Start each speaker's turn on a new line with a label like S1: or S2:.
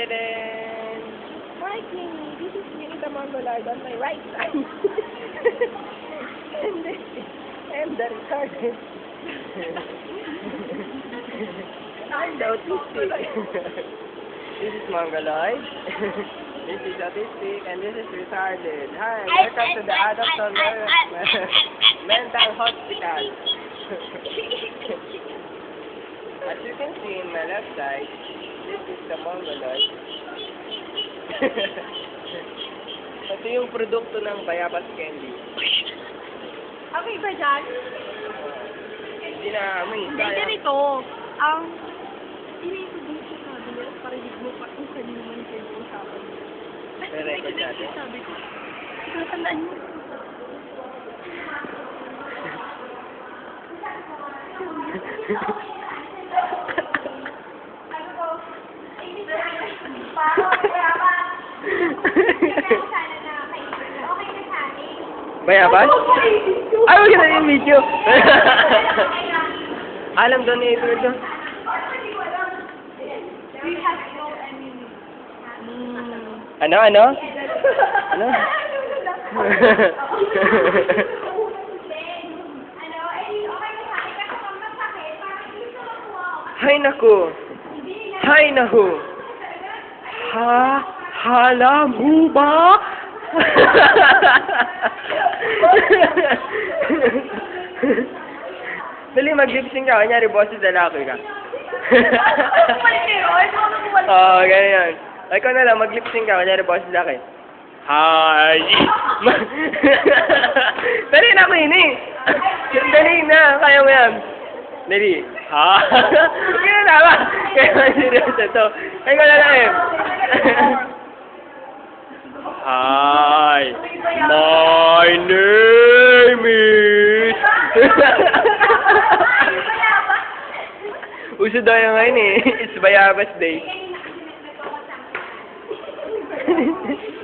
S1: Ta-da-da!
S2: Mikey, this is Minita Mongolard on my right side. and is I'm the retarded. I'm the autistic.
S1: this is Mongoloid. this is autistic and this is retarded. Hi, welcome to the Adult Mental Hospital. As you can see in my left side, the Mongoloid. Ito yung produkto ng Bayabas Candy.
S2: Okay ba dyan?
S1: Hindi na amoy.
S2: Hindi, ganito. Ang iniisip mo sa sabi niya, parinig mo pa kung kanino man kayo usapan.
S1: Re-record natin.
S2: Sabi ko, tatandaan mo.
S1: Bayabas? Ay, wag na yung video. Alam doon eh, ito ito. Ano, ano? Ano? Hay naku. Hay naku. Ha? Hala mo ba? Dali, mag-lipsing ka. Kanyari, boses lalaki ka. Oo, oh, ganyan. Ikaw na lang, mag-lipsing ka. Kanyari, boses lalaki. Hi! Dali na, Queen eh! Dali na, kaya mo yan. Dali. Ha? Kaya na ba? Kaya seryoso to. Ko na lang eh. Hi! My name is... Uso daw yung ngayon eh. It's Bayabas Day.